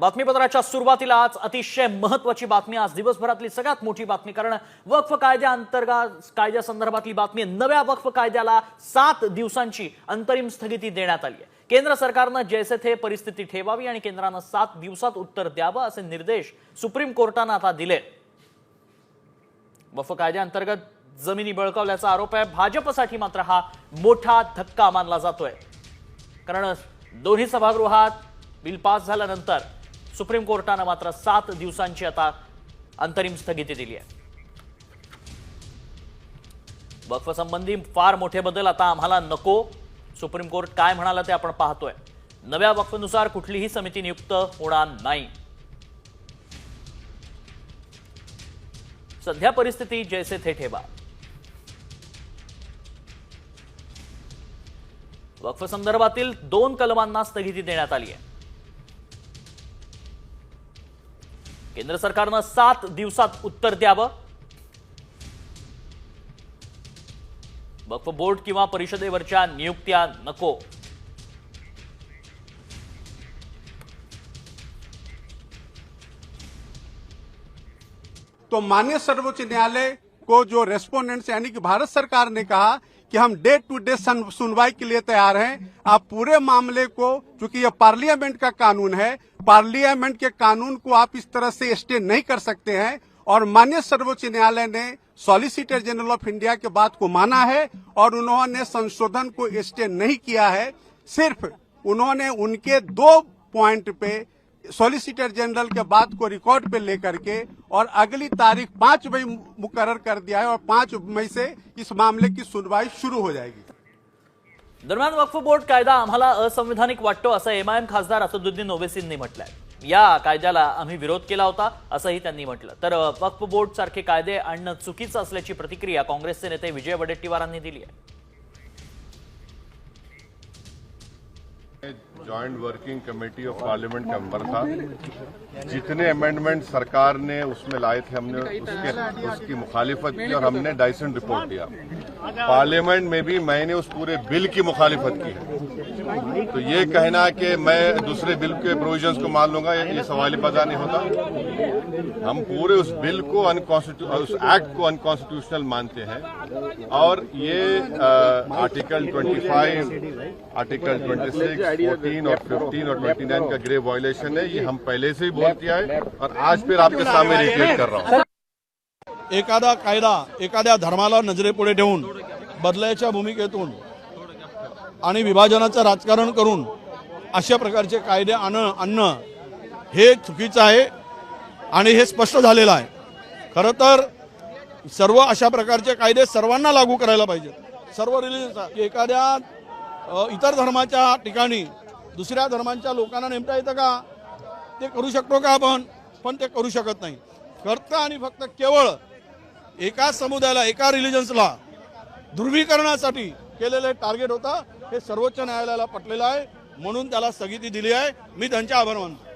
बातमीपत्राच्या सुरुवातीला आज अतिशय महत्वाची बातमी आज दिवसभरातली सगळ्यात मोठी बातमी कारण वक्फ कायद्या अंतर्गत कायद्यासंदर्भातली बातमी नव्या वक्फ कायद्याला सात दिवसांची अंतरिम स्थगिती देण्यात आली आहे. केंद्र सरकारनं जैसे थे परिस्थिती ठेवावी आणि केंद्रानं सात दिवसात उत्तर द्यावं असे निर्देश सुप्रीम कोर्टानं आता दिले. वक्फ कायद्याअंतर्गत जमिनी बळकावल्याचा आरोप आहे. भाजपसाठी मात्र हा मोठा धक्का मानला जातोय. कारण दोन्ही सभागृहात बिल पास झाल्यानंतर सुप्रीम कोर्टानं मात्र सात दिवसांची आता अंतरिम स्थगिती दिली आहे. वक्फसंबंधी फार मोठे बदल आता आम्हाला नको. सुप्रीम कोर्ट काय म्हणालं ते आपण पाहतोय. नव्या वक्फनुसार कुठलीही समिती नियुक्त होणार नाही. सध्या परिस्थिती जैसे थे ठेवा. वक्फ संदर्भातील दोन कलमांना स्थगिती देण्यात आली आहे. केंद्र सरकारनं सात दिवसात उत्तर द्यावं. वक्फ बोर्ड किंवा परिषदेवरच्या नियुक्त्या नको. तो माननीय सर्वोच्च न्यायालय को जो रेस्पोंडेंट्स यानी कि भारत सरकार ने कहा कि हम डे टू डे सुनवाई के लिए तैयार हैं। आप पूरे मामले को, चूँकि यह पार्लियामेंट का कानून है, पार्लियामेंट के कानून को आप इस तरह से स्टे नहीं कर सकते हैं। और माननीय सर्वोच्च न्यायालय ने सॉलिसिटर जनरल ऑफ़ इंडिया के बात को माना है और उन्होंने संशोधन को स्टे नहीं किया है। सिर्फ़ उन्होंने उनके दो पॉइंट पे सॉलिसिटर जनरल के बात को रिकॉर्ड पे लेकर के और अगली तारीख पांच मई मुकर कर दिया है और पांच मई से इस मामले की सुनवाई शुरू हो जाएगी। दरम्यान वक्फ बोर्ड कायदा आम्हाला असंविधानिक वाटतो असं एमआयएम खासदार असदुद्दीन ओवेसींनी म्हटलंय. या कायद्याला आम्ही विरोध केला होता असंही त्यांनी म्हटलं. तर वक्फ बोर्ड सारखे कायदे आणणं चुकीचं असल्याची प्रतिक्रिया काँग्रेसचे नेते विजय वडेट्टीवारांनी दिली आहे. Joint working committee of parliament का मेंबर था। जितने अमेंडमेंट सरकार ने उसमें लाए थे, हमने उसके, उसकी मुखालिफत की और हमने डाइसेंट रिपोर्ट दिया। पार्लियामेंट में भी मैंने उस पूरे बिल की मुखालिफत की है। तो ये कहना कि मैं दूसरे बिल के प्रोविजंस को मान लूँगा, ये सवाल पता नहीं होता। हम पूरे उस बिल को अनकॉन्स्टिट्यू उस एक्ट को अनकॉन्स्टिट्यूशनल मानते हैं। और ये आर्टिकल 25 आर्टिकल 26 14 और 15 और 29 का ग्रे वायलेशन है ये हम पहले से ही बोल किया है और आज फिर आपके सामने रिपीट कर रहा हूँ। एखादा कायदा एखाद्या धर्माला नजरेपुढे ठेवून बदलायच्या भूमिकेतून आणि विभाजनाचं राजकारण करून अशा प्रकारचे कायदे आण आणणं हे चुकीचं आहे आणि हे स्पष्ट झालेलं आहे. खरं तर सर्व अशा प्रकारचे कायदे सर्वांना लागू करायला पाहिजेत. सर्व रिलीजन एखाद्या इतर धर्माच्या ठिकाणी दुसऱ्या धर्मांच्या लोकांना नेमता येतं का? ते करू शकतो का आपण? पण ते करू शकत नाही. फक्त आणि फक्त केवळ एका समुदायाला एका रिलिजन्सला ध्रुवीकरणासाठी केलेलं टार्गेट होता हे सर्वोच्च न्यायालयाला पटलेलं आहे. म्हणून त्याला स्थगिती दिली आहे. मी त्यांचे आभार मानतो.